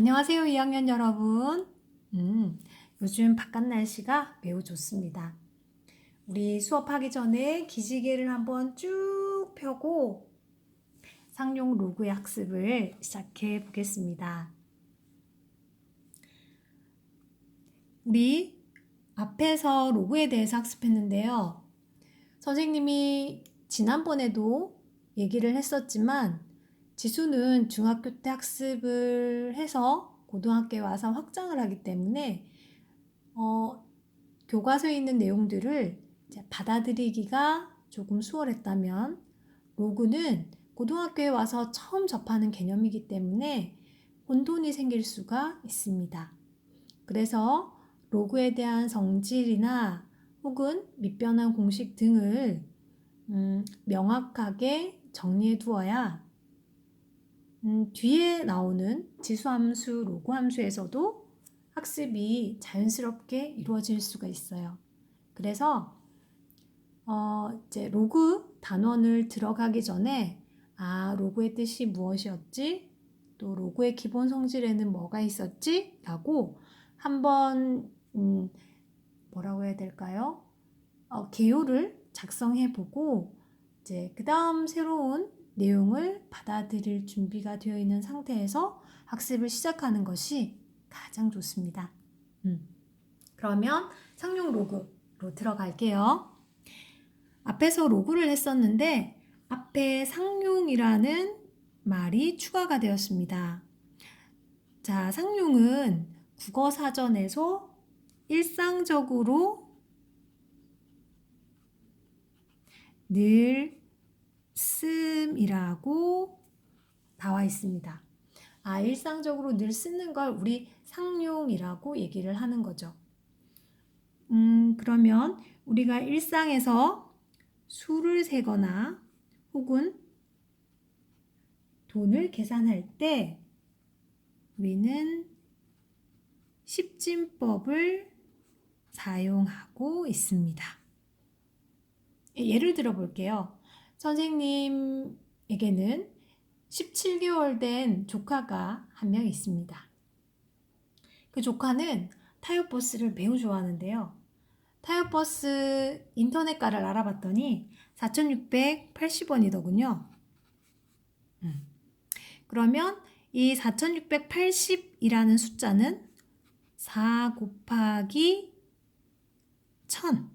안녕하세요, 2학년 여러분. 음, 요즘 바깥 날씨가 매우 좋습니다. 우리 수업하기 전에 기지개를 한번 쭉 펴고 상용 로그의 학습을 시작해 보겠습니다. 우리 앞에서 로그에 대해서 학습했는데요. 선생님이 지난번에도 얘기를 했었지만 지수는 중학교 때 학습을 해서 고등학교에 와서 확장을 하기 때문에 어, 교과서에 있는 내용들을 받아들이기가 조금 수월했다면 로그는 고등학교에 와서 처음 접하는 개념이기 때문에 혼돈이 생길 수가 있습니다. 그래서 로그에 대한 성질이나 혹은 밑변한 공식 등을 음, 명확하게 정리해 두어야 음, 뒤에 나오는 지수함수, 로그함수에서도 학습이 자연스럽게 이루어질 수가 있어요. 그래서 어, 이제 로그 단원을 들어가기 전에 아, 로그의 뜻이 무엇이었지? 또 로그의 기본 성질에는 뭐가 있었지? 라고 한번 음, 뭐라고 해야 될까요? 어, 개요를 작성해 보고 이제 그 다음 새로운 내용을 받아들일 준비가 되어 있는 상태에서 학습을 시작하는 것이 가장 좋습니다. 음. 그러면 상용 로그로 들어갈게요. 앞에서 로그를 했었는데 앞에 상용이라는 말이 추가가 되었습니다. 자, 상용은 국어 사전에서 일상적으로 늘 씀이라고 나와 있습니다. 아, 일상적으로 늘 쓰는 걸 우리 상용이라고 얘기를 하는 거죠. 음, 그러면 우리가 일상에서 수를 세거나 혹은 돈을 계산할 때 우리는 십진법을 사용하고 있습니다. 예를 들어 볼게요. 선생님에게는 17개월 된 조카가 한 명 있습니다. 그 조카는 타요버스를 매우 좋아하는데요. 타요버스 인터넷가를 알아봤더니 4,680원이더군요. 음. 그러면 이 4,680이라는 숫자는 4 곱하기 1000.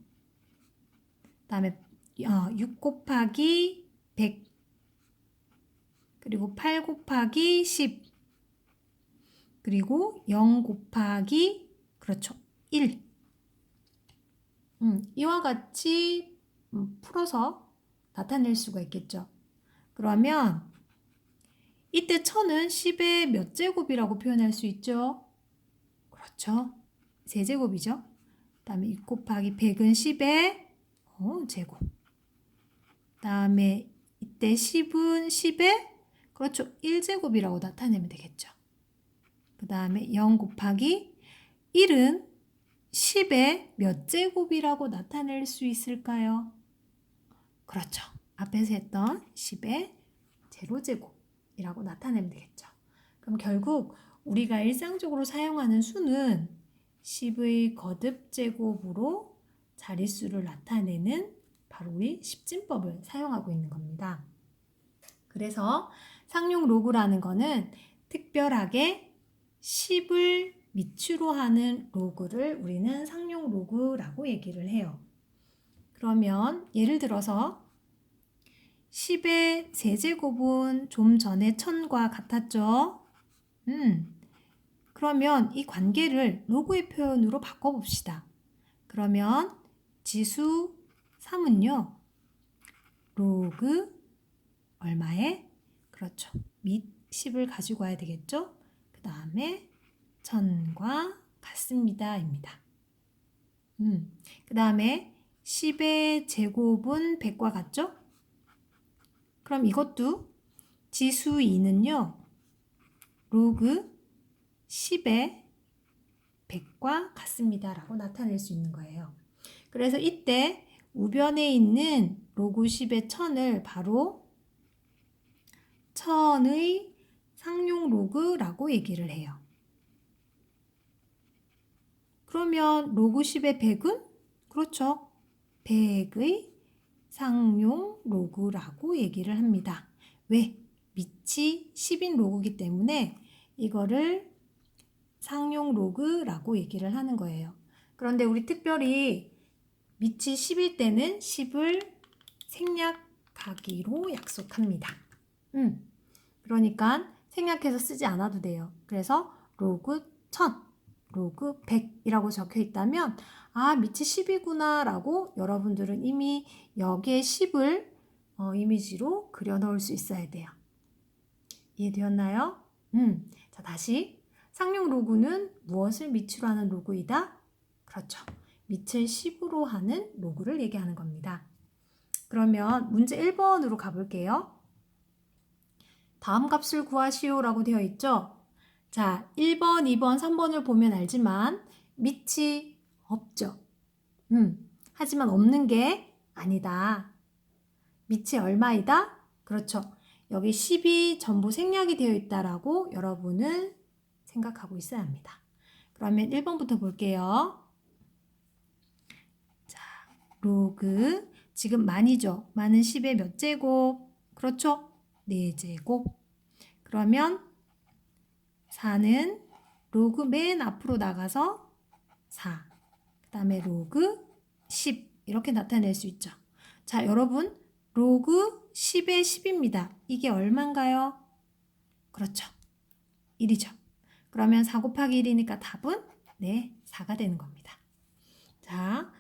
다음에 6 어, 곱하기 100 그리고 8 곱하기 10 그리고 0 곱하기 그렇죠 1 음, 이와 같이 음, 풀어서 나타낼 수가 있겠죠. 그러면 이때 천은 10의 몇 제곱이라고 표현할 수 있죠? 그렇죠. 세제곱이죠. 그 다음에 6 곱하기 100은 10의 어, 제곱. 다음에 이때 10은 10에 그렇죠. 1제곱이라고 나타내면 되겠죠. 그 다음에 0 곱하기 1은 10의 몇 제곱이라고 나타낼 수 있을까요? 그렇죠. 앞에서 했던 10의 제로제곱이라고 나타내면 되겠죠. 그럼 결국 우리가 일상적으로 사용하는 수는 10의 거듭제곱으로 자릿수를 나타내는 바로 우리 십진법을 사용하고 있는 겁니다. 그래서 상용 로그라는 거는 특별하게 10을 밑으로 하는 로그를 우리는 상용 로그라고 얘기를 해요. 그러면 예를 들어서 10의 세제곱은 좀 전에 1000과 같았죠? 음, 그러면 이 관계를 로그의 표현으로 바꿔봅시다. 그러면 지수 3은요. 로그 얼마에? 그렇죠. 밑 10을 가지고 와야 되겠죠? 그 다음에 천과 같습니다. 입니다. 음, 그 다음에 10의 제곱은 100과 같죠? 그럼 이것도 지수 2는요. 로그 10의 100과 같습니다. 라고 나타낼 수 있는 거예요. 그래서 이때 우변에 있는 로그 10의 천을 바로 천의 상용 로그라고 얘기를 해요. 그러면 로그 10의 100은? 그렇죠. 100의 상용 로그라고 얘기를 합니다. 왜? 밑이 10인 로그이기 때문에 이거를 상용 로그라고 얘기를 하는 거예요. 그런데 우리 특별히 밑이 10일 때는 10을 생략하기로 약속합니다. 음. 그러니까 생략해서 쓰지 않아도 돼요. 그래서 로그 1000, 로그 100이라고 적혀 있다면 아, 밑이 10이구나 라고 여러분들은 이미 여기에 10을 어, 이미지로 그려 넣을 수 있어야 돼요. 이해되었나요? 음. 자, 다시 상용 로그는 무엇을 밑으로 하는 로그이다? 그렇죠. 밑을 10으로 하는 로그를 얘기하는 겁니다. 그러면 문제 1번으로 가볼게요. 다음 값을 구하시오 라고 되어 있죠? 자, 1번, 2번, 3번을 보면 알지만 밑이 없죠. 음, 하지만 없는 게 아니다. 밑이 얼마이다? 그렇죠. 여기 10이 전부 생략이 되어 있다라고 여러분은 생각하고 있어야 합니다. 그러면 1번부터 볼게요. 자, 로그 지금 만이죠. 만은 10의 몇 제곱? 그렇죠? 4제곱. 그러면 4는 로그 맨 앞으로 나가서 4. 그 다음에 로그 10. 이렇게 나타낼 수 있죠. 자, 여러분. 로그 10의 10입니다. 이게 얼만가요? 그렇죠. 1이죠. 그러면 4 곱하기 1이니까 답은 네, 4가 되는 겁니다. 자,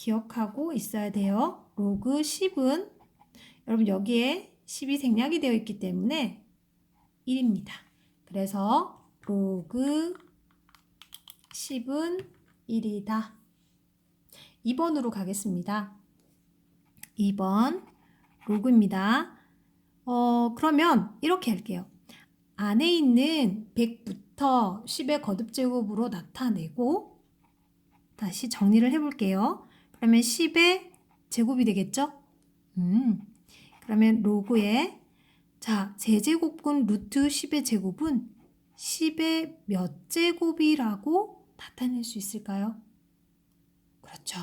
기억하고 있어야 돼요. 로그 10은 여러분 여기에 10이 생략이 되어 있기 때문에 1입니다. 그래서 로그 10은 1이다. 2번으로 가겠습니다. 2번 로그입니다. 어, 그러면 이렇게 할게요. 안에 있는 100부터 10의 거듭제곱으로 나타내고 다시 정리를 해볼게요. 그러면 10의 제곱이 되겠죠? 음, 그러면 로그에 자, 제제곱근 루트 10의 제곱은 10의 몇 제곱이라고 나타낼 수 있을까요? 그렇죠.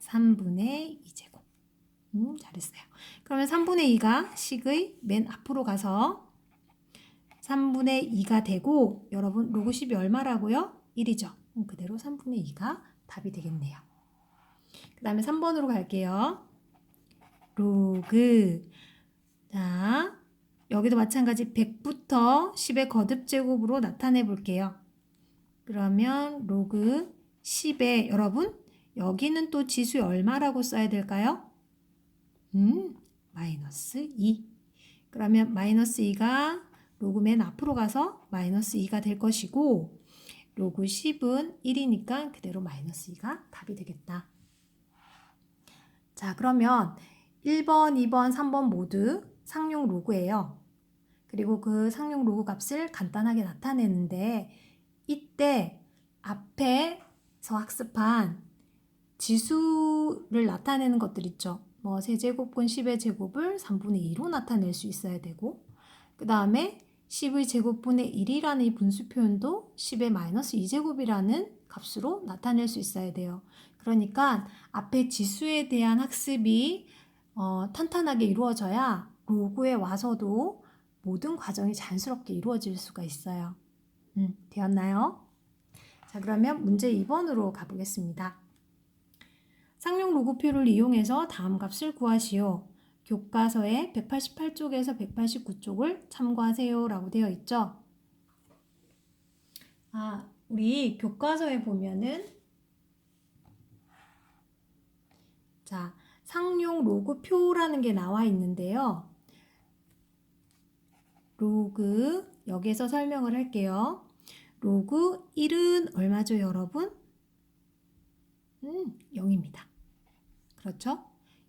3분의 2제곱. 음, 잘했어요. 그러면 3분의 2가 식의 맨 앞으로 가서 3분의 2가 되고 여러분 로그 10이 얼마라고요? 1이죠. 그대로 3분의 2가 답이 되겠네요. 그 다음에 3번으로 갈게요. 로그 자 여기도 마찬가지 100부터 10의 거듭제곱으로 나타내 볼게요. 그러면 로그 10에 여러분 여기는 또 지수 얼마라고 써야 될까요? 음, 마이너스 2. 그러면 마이너스 2가 로그 맨 앞으로 가서 마이너스 2가 될 것이고 로그 10은 1이니까 그대로 마이너스 2가 답이 되겠다. 자, 그러면 1번, 2번, 3번 모두 상용 로그예요. 그리고 그 상용 로그 값을 간단하게 나타내는데 이때 앞에서 학습한 지수를 나타내는 것들 있죠. 뭐 세제곱근 10의 제곱을 3분의 2로 나타낼 수 있어야 되고 그 다음에 10의 제곱분의 1이라는 이 분수 표현도 10의 마이너스 2제곱이라는 값으로 나타낼 수 있어야 돼요. 그러니까 앞에 지수에 대한 학습이 어, 탄탄하게 이루어져야 로그에 와서도 모든 과정이 자연스럽게 이루어질 수가 있어요. 음, 되었나요? 자, 그러면 문제 2번으로 가보겠습니다. 상용 로그표를 이용해서 다음 값을 구하시오. 교과서의 188쪽에서 189쪽을 참고하세요. 라고 되어 있죠. 아, 우리 교과서에 보면은 자, 상용 로그표라는 게 나와 있는데요. 로그 여기에서 설명을 할게요. 로그 1은 얼마죠, 여러분? 음, 0입니다. 그렇죠?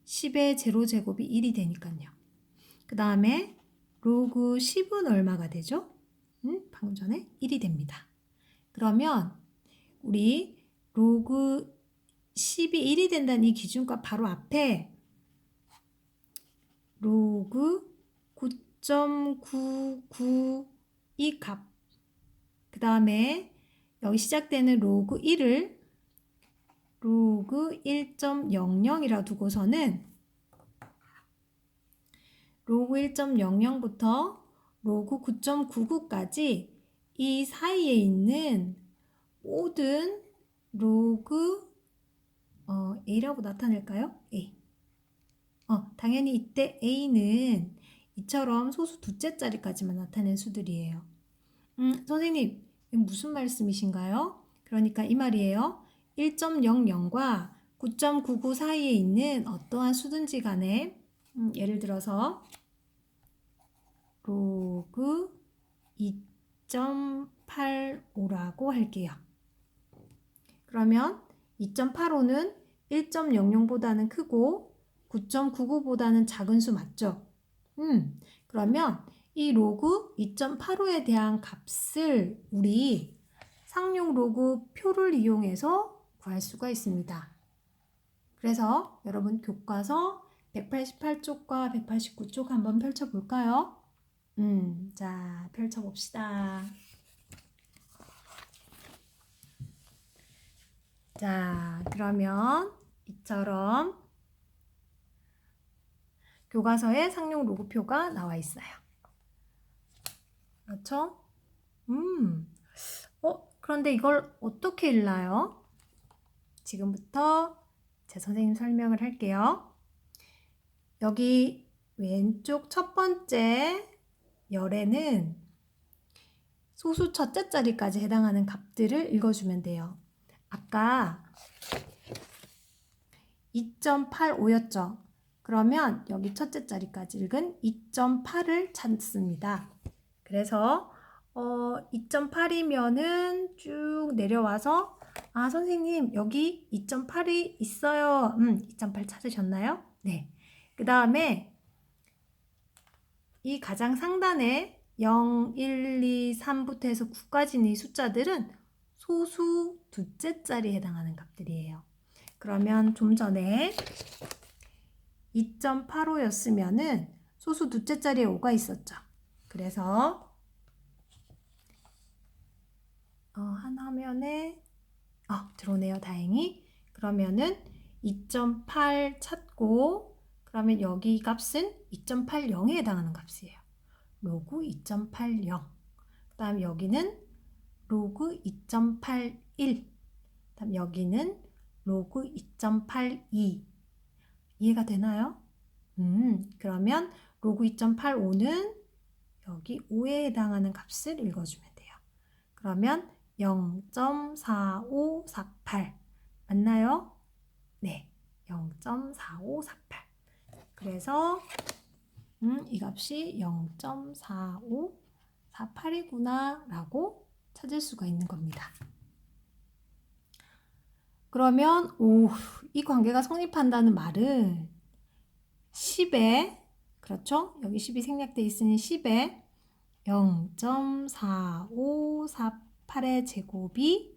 10의 제로 제곱이 1이 되니까요. 그 다음에 로그 10은 얼마가 되죠? 음, 방금 전에 1이 됩니다. 그러면 우리 로그 10이 1이 된다는 이 기준값 바로 앞에 로그 9.99 이 값. 그 다음에 여기 시작되는 로그 1을 로그 1.00이라 두고서는 로그 1.00부터 로그 9.99까지 이 사이에 있는 모든 로그 어, A라고 나타낼까요? A. 어, 당연히 이때 A는 이처럼 소수 두째 자리까지만 나타낸 수들이에요. 음, 선생님, 무슨 말씀이신가요? 그러니까 이 말이에요. 1.00과 9.99 사이에 있는 어떠한 수든지 간에 음, 예를 들어서 로그 2.85라고 할게요. 그러면 2.85는 1.00보다는 크고 9.99보다는 작은 수 맞죠? 음, 그러면 이 로그 2.85에 대한 값을 우리 상용 로그 표를 이용해서 구할 수가 있습니다. 그래서 여러분 교과서 188쪽과 189쪽 한번 펼쳐볼까요? 음, 자, 펼쳐봅시다. 자, 그러면 이처럼 교과서에 상용 로고표가 나와 있어요. 그렇죠? 음, 어, 그런데 이걸 어떻게 읽나요? 지금부터 제 선생님 설명을 할게요. 여기 왼쪽 첫 번째 열에는 소수 첫째 자리까지 해당하는 값들을 읽어주면 돼요. 아까 2.85였죠. 그러면 여기 첫째 자리까지 읽은 2.8을 찾습니다. 그래서 어, 2.8이면은 쭉 내려와서 아 선생님 여기 2.8이 있어요. 음, 2.8 찾으셨나요? 네. 그 다음에 이 가장 상단에 0, 1, 2, 3부터 해서 9까지 있는 이 숫자들은 소수 두째 자리에 해당하는 값들이에요. 그러면 좀 전에 2.85였으면은 소수 두째 자리에 5가 있었죠. 그래서 어, 한 화면에 어, 들어오네요. 다행히. 그러면은 2.8 찾고 그러면 여기 값은 2.80에 해당하는 값이에요. 로그 2.80. 그다음 여기는 로그 2.81. 그다음 여기는 로그 2.82. 이해가 되나요? 음, 그러면 로그 2.85는 여기 5에 해당하는 값을 읽어주면 돼요. 그러면 0.4548 맞나요? 네, 0.4548. 그래서 음, 이 값이 0.4548이구나 라고 찾을 수가 있는 겁니다. 그러면 오, 이 관계가 성립한다는 말은 10에 그렇죠? 여기 10이 생략돼 있으니 10에 0.4548의 제곱이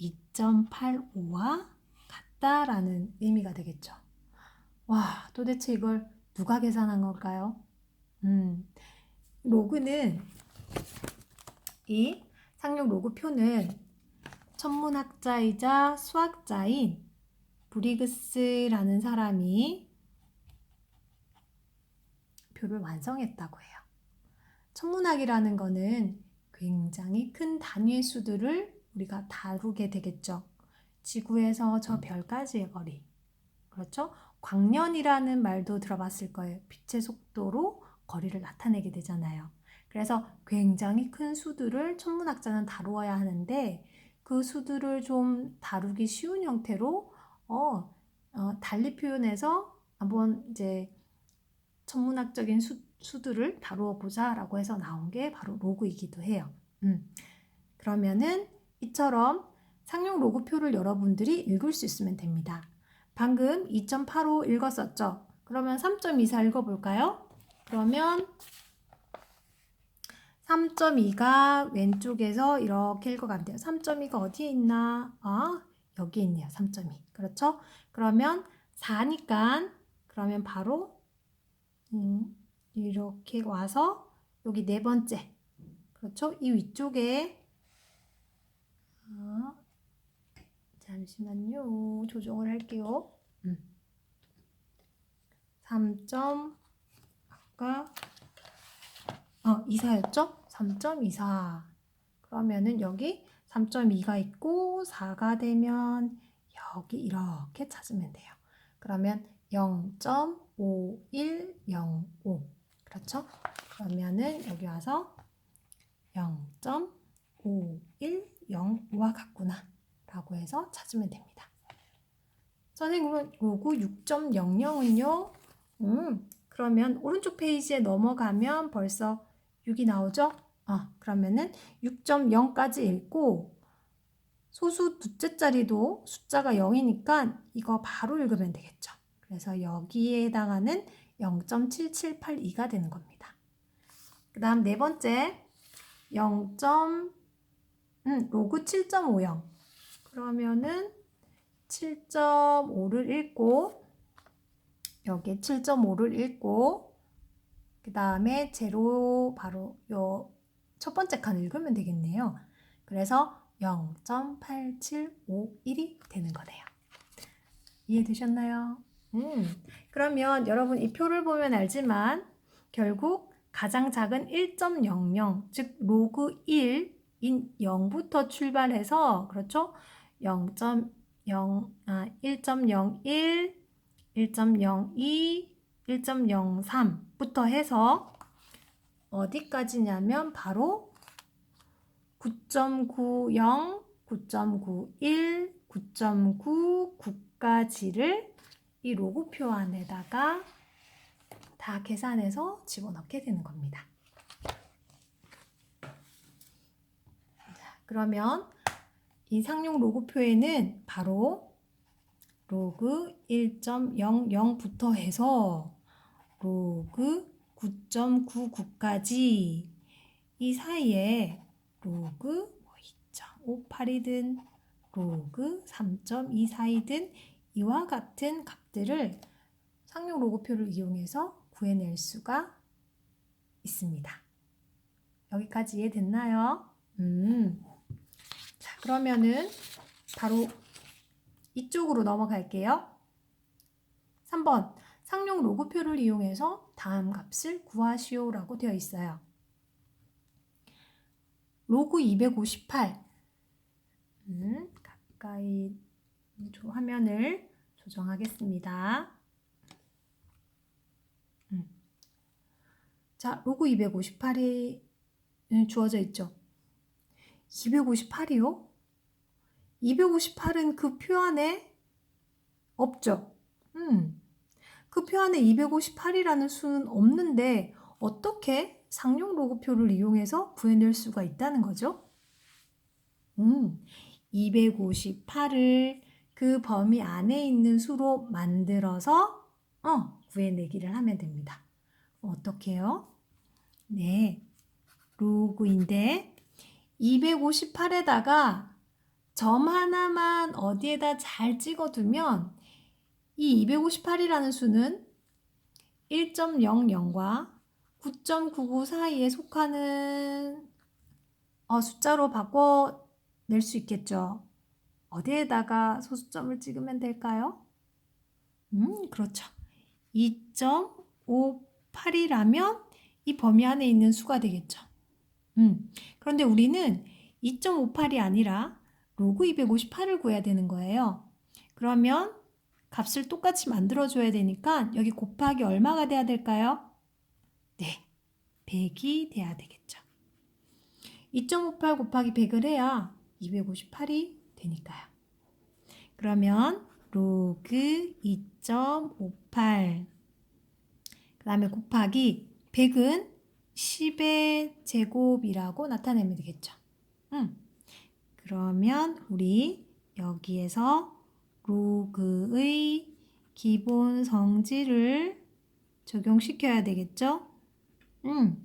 2.85와 같다라는 의미가 되겠죠. 와, 도대체 이걸 누가 계산한 걸까요? 음, 로그는 이 상용 로그표는 천문학자이자 수학자인 브리그스라는 사람이 표를 완성했다고 해요. 천문학이라는 거는 굉장히 큰 단위의 수들을 우리가 다루게 되겠죠. 지구에서 저 별까지의 거리. 그렇죠? 광년이라는 말도 들어봤을 거예요. 빛의 속도로 거리를 나타내게 되잖아요. 그래서 굉장히 큰 수들을 천문학자는 다루어야 하는데 그 수들을 좀 다루기 쉬운 형태로 어, 어, 달리 표현해서 한번 이제 천문학적인 수, 수들을 다루어 보자라고 해서 나온 게 바로 로그이기도 해요. 음. 그러면은 이처럼 상용 로그표를 여러분들이 읽을 수 있으면 됩니다. 방금 2.85 읽었었죠? 그러면 3.24 읽어볼까요? 그러면 3.2가 왼쪽에서 이렇게 읽어가면 돼요. 3.2가 어디에 있나? 아, 여기 있네요. 3.2. 그렇죠? 그러면 4니까 그러면 바로 음, 이렇게 와서 여기 네 번째. 그렇죠? 이 위쪽에 어, 자, 잠시만요. 조정을 할게요. 음. 3점 아까 어, 24였죠? 3.24 그러면은 여기 3.2가 있고 4가 되면 여기 이렇게 찾으면 돼요. 그러면 0.5105 그렇죠? 그러면은 여기 와서 0.5105와 같구나 라고 해서 찾으면 됩니다. 선생님은 로그 6.00은요? 음, 그러면 오른쪽 페이지에 넘어가면 벌써 6이 나오죠? 아, 그러면은 6.0까지 읽고 소수 두째 자리도 숫자가 0이니까 이거 바로 읽으면 되겠죠. 그래서 여기에 해당하는 0.7782가 되는 겁니다. 그 다음 네 번째 0. 음, 로그 7.50 그러면은 7.5를 읽고 여기에 7.5를 읽고 그 다음에 제로 바로 요 첫 번째 칸 읽으면 되겠네요. 그래서 0.8751이 되는 거네요. 이해되셨나요? 음, 그러면 여러분 이 표를 보면 알지만 결국 가장 작은 1.00, 즉 로그 1인 0부터 출발해서 그렇죠? 0.0, 아, 1.01, 1.02, 1.03부터 해서 어디까지냐면 바로 9.90, 9.91, 9.99까지를 이 로고표 안에다가 다 계산해서 집어넣게 되는 겁니다. 자, 그러면 이 상용 로고표에는 바로 로그 1.00부터 해서 로그 9.99까지 이 사이에 로그 2.58이든 로그 3.24이든 이와 같은 값들을 상용 로고표를 이용해서 구해낼 수가 있습니다. 여기까지 이해됐나요? 음. 자, 그러면은 바로 이쪽으로 넘어갈게요. 3번. 상용 로고표를 이용해서 다음 값을 구하시오라고 되어 있어요. 로그 258. 음, 가까이 화면을 조정하겠습니다. 음. 자, 로그 258이 주어져 있죠. 258이요? 258은 그 표 안에 없죠. 음. 그 표 안에 258이라는 수는 없는데 어떻게 상용 로고표를 이용해서 구해낼 수가 있다는 거죠? 음, 258을 그 범위 안에 있는 수로 만들어서 어, 구해내기를 하면 됩니다. 어떻게요? 네, 로그인데 258에다가 점 하나만 어디에다 잘 찍어두면 이 258이라는 수는 1.00과 9.99 사이에 속하는 어, 숫자로 바꿔낼 수 있겠죠. 어디에다가 소수점을 찍으면 될까요? 음, 그렇죠. 2.58이라면 이 범위 안에 있는 수가 되겠죠. 음, 그런데 우리는 2.58이 아니라 로그 258을 구해야 되는 거예요. 그러면 값을 똑같이 만들어줘야 되니까 여기 곱하기 얼마가 돼야 될까요? 네, 100이 돼야 되겠죠. 2.58 곱하기 100을 해야 258이 되니까요. 그러면 로그 2.58 그 다음에 곱하기 100은 10의 제곱이라고 나타내면 되겠죠. 음. 그러면 우리 여기에서 로그의 기본 성질을 적용시켜야 되겠죠? 음.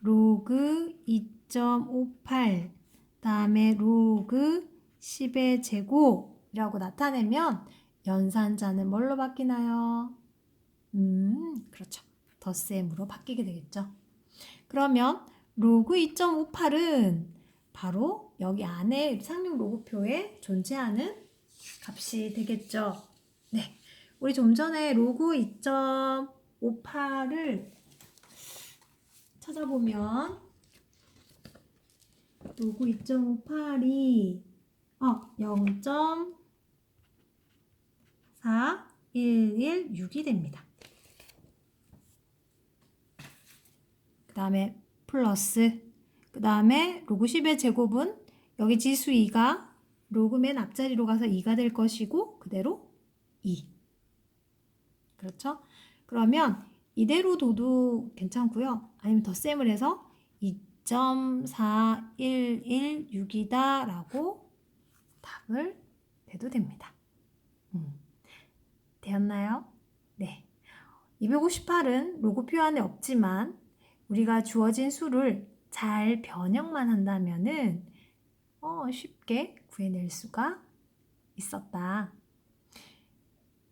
로그 2.58 다음에 로그 10의 제곱이라고 나타내면 연산자는 뭘로 바뀌나요? 음, 그렇죠. 덧셈으로 바뀌게 되겠죠. 그러면 로그 2.58은 바로 여기 안에 상용 로그표에 존재하는 값이 되겠죠. 네. 우리 좀 전에 로그 2.58을 찾아보면 로그 2.58이 어, 0.4116이 됩니다. 그 다음에 플러스 그 다음에 로그 10의 제곱은 여기 지수 2가 로그 맨 앞자리로 가서 2가 될 것이고 그대로 2 그렇죠? 그러면 이대로 둬도 괜찮고요. 아니면 덧셈을 해서 2.4116이다 라고 답을 내도 됩니다. 음. 되었나요? 네. 258은 로그표 안에 없지만 우리가 주어진 수를 잘 변형만 한다면은 어, 쉽게 구해낼 수가 있었다.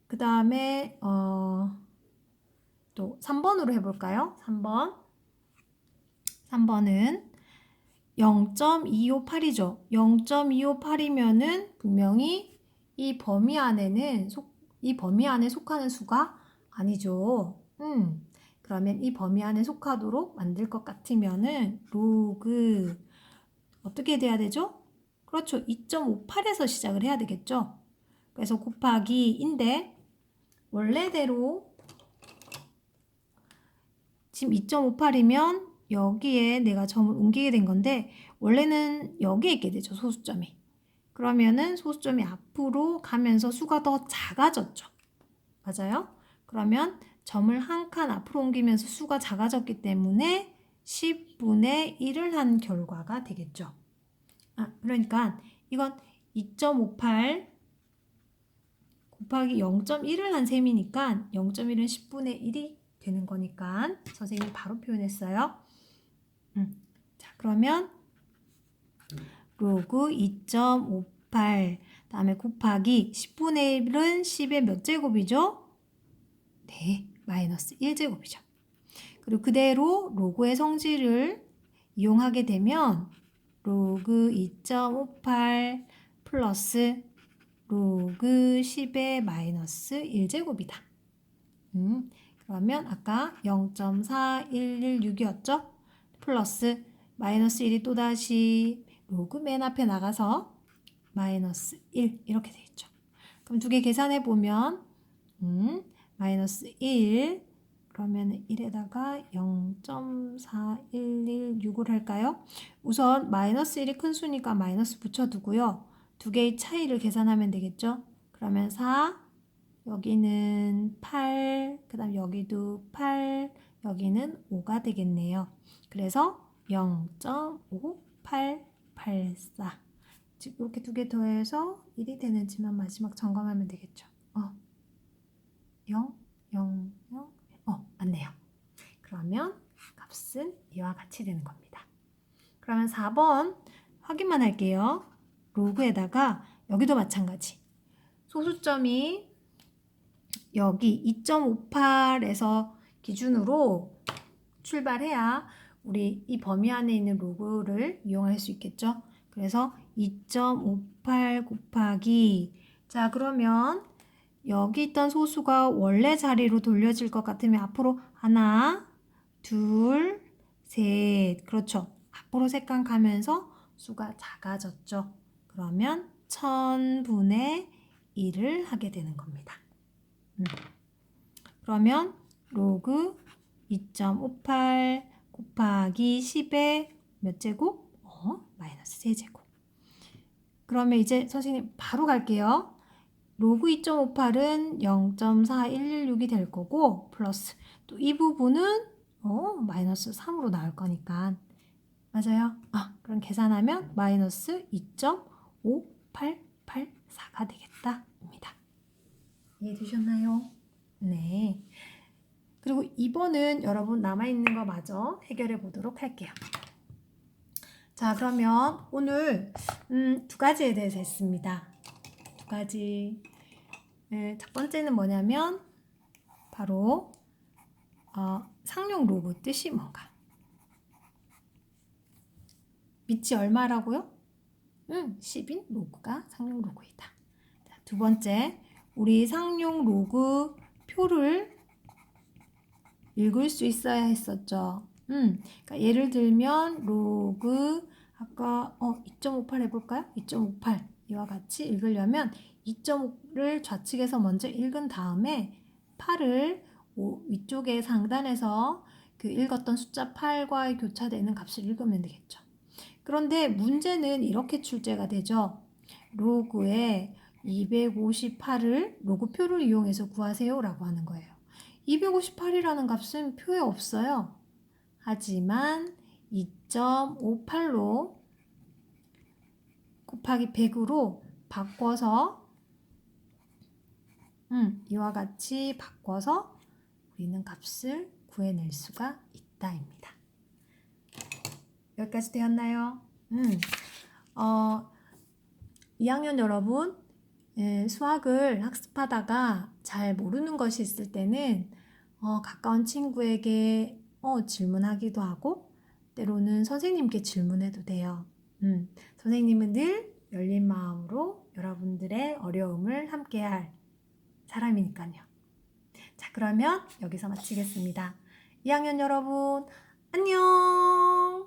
그 다음에 어, 또 3번으로 해볼까요? 3번. 3번은 0.258이죠. 0.258이면은 분명히 이 범위 안에는 속, 이 범위 안에 속하는 수가 아니죠. 음. 그러면 이 범위 안에 속하도록 만들 것 같으면은 로그 어떻게 돼야 되죠? 그렇죠. 2.58에서 시작을 해야 되겠죠. 그래서 곱하기인데 원래대로 지금 2.58이면 여기에 내가 점을 옮기게 된 건데 원래는 여기에 있게 되죠. 소수점이. 그러면은 소수점이 앞으로 가면서 수가 더 작아졌죠. 맞아요? 그러면 점을 한 칸 앞으로 옮기면서 수가 작아졌기 때문에 10분의 1을 한 결과가 되겠죠. 아, 그러니까 이건 2.58 곱하기 0.1을 한 셈이니까 0.1은 10분의 1이 되는 거니까 선생님이 바로 표현했어요. 음, 자, 그러면 로그 2.58 다음에 곱하기 10분의 1은 10의 몇 제곱이죠? 네, 마이너스 1제곱이죠. 그리고 그대로 로그의 성질을 이용하게 되면 로그 2.58 플러스 로그 10의 마이너스 1제곱이다. 음, 그러면 아까 0.4116이었죠? 플러스 마이너스 1이 또다시 로그 맨 앞에 나가서 마이너스 1 이렇게 되겠죠. 그럼 두 개 계산해 보면 음, 마이너스 1 그러면 1에다가 0.4116을 할까요? 우선 마이너스 1이 큰 수니까 마이너스 붙여두고요. 두 개의 차이를 계산하면 되겠죠? 그러면 4, 여기는 8, 그 다음 여기도 8, 여기는 5가 되겠네요. 그래서 0.5884 즉 이렇게 두 개 더해서 1이 되는지만 마지막 점검하면 되겠죠. 어, 0, 0, 0, 어, 맞네요. 그러면 값은 이와 같이 되는 겁니다. 그러면 4번 확인만 할게요. 로그에다가 여기도 마찬가지. 소수점이 여기 2.58에서 기준으로 출발해야 우리 이 범위 안에 있는 로그를 이용할 수 있겠죠. 그래서 2.58 곱하기 자 그러면 여기 있던 소수가 원래 자리로 돌려질 것 같으면 앞으로 하나, 둘, 셋. 그렇죠. 앞으로 세칸 가면서 수가 작아졌죠. 그러면 천분의 1을 하게 되는 겁니다. 음. 그러면 로그 2.58 곱하기 10의 몇 제곱? 어, 마이너스 3제곱. 그러면 이제 선생님 바로 갈게요. 로그 2.58은 0.4116이 될 거고 플러스 또 이 부분은 어, 마이너스 3으로 나올 거니까 맞아요? 아, 그럼 계산하면 마이너스 2.5884가 되겠다 입니다. 이해되셨나요? 네. 그리고 2번은 여러분 남아있는 거 마저 해결해 보도록 할게요. 자, 그러면 오늘 음, 두 가지에 대해서 했습니다. 두 가지. 네, 첫 번째는 뭐냐면 바로 어, 상용 로고 뜻이 뭔가. 밑이 얼마라고요? 응, 10인 로그가 상용 로그이다. 자, 두 번째, 우리 상용 로그 표를 읽을 수 있어야 했었죠. 음, 그러니까 예를 들면 로그 아까 어 2.58 해볼까요? 2.58 이와 같이 읽으려면 2.5를 좌측에서 먼저 읽은 다음에 8을 위쪽에 상단에서 그 읽었던 숫자 8과 교차되는 값을 읽으면 되겠죠. 그런데 문제는 이렇게 출제가 되죠. 로그에 258을 로그표를 이용해서 구하세요 라고 하는 거예요. 258이라는 값은 표에 없어요. 하지만 2.58로 곱하기 100으로 바꿔서 음, 이와 같이 바꿔서 우리는 값을 구해낼 수가 있다입니다. 여기까지 되었나요? 음, 어, 2학년 여러분, 예, 수학을 학습하다가 잘 모르는 것이 있을 때는 어, 가까운 친구에게 어, 질문하기도 하고 때로는 선생님께 질문해도 돼요. 음, 선생님은 늘 열린 마음으로 여러분들의 어려움을 함께할 사람이니까요. 자, 그러면 여기서 마치겠습니다. 2학년 여러분, 안녕!